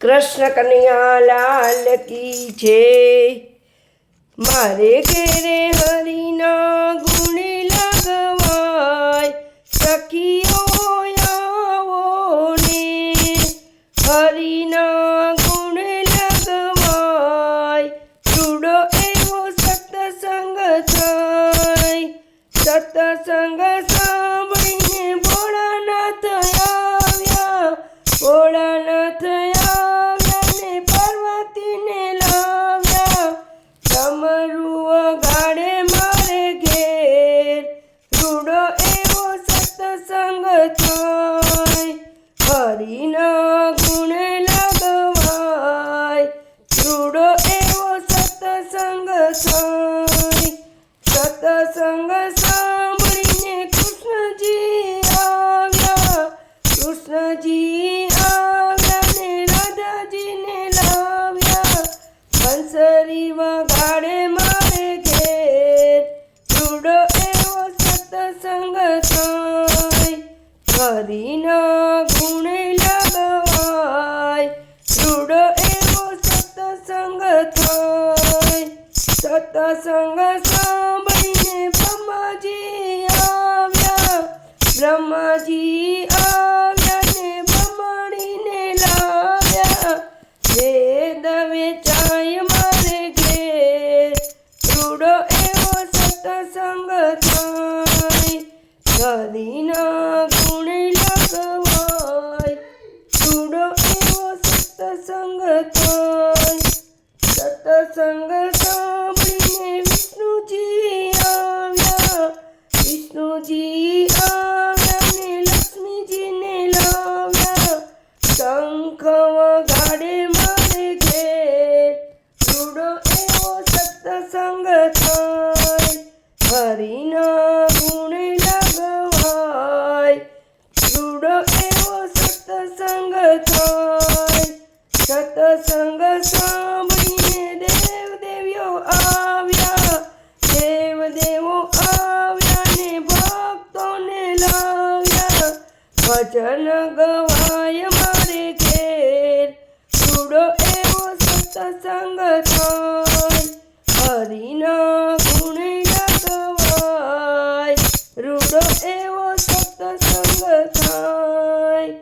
કૃષ્ણ કનૈયા લાલ કી છે મારે ઘેરે હરિના ગુણ લગવાય, સખીઓ આવો ને હરિના ગુણ લગવાય. રૂડો એવો સત્સંગ થાય, સત્સંગ સાંભળીને ભોળાનાથ આવ્યા. ભોળાનાથ સત્સંગ સતસંગ સાંભળીને કૃષ્ણજી આવ્યા કૃષ્ણજી આવ્યા ને રાધાજીને લાવ્યા બંસરી વગાડે મારે ઘેર રૂડો એવો સતસંગ થાય હરિના ગુણ સત્સંગ સાંભળીને બ્રહ્માજી આવ્યા. બ્રહ્માજી આવ્યા ને બ્રહ્માણીને લાવ્યા. વેદ વેચાય મારે ઘેર. રૂડો એવો સતસંગ થાય. હરિના ગુણ લગવાય રૂડો એવો સતસંગ થાય. સત્સંગ સત્સંગ થાય હરિના ગુણ લગવાય. જુડો એવો સત્સંગ થાય સત્સંગ સાંભળીને દેવ દેવીઓ આવ્યા. દેવ દેવો આવ્યા ને ભક્તોને લાવ્યા. ભજન ગવાય મારે ઘેર. જુડો એવો સત્સંગ થાય હરિના ગુણ લગવાય રૂડો એવો સત્સંગ થાય.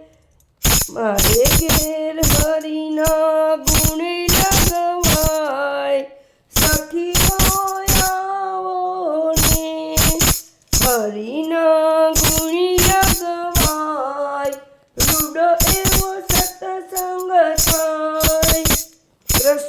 મારે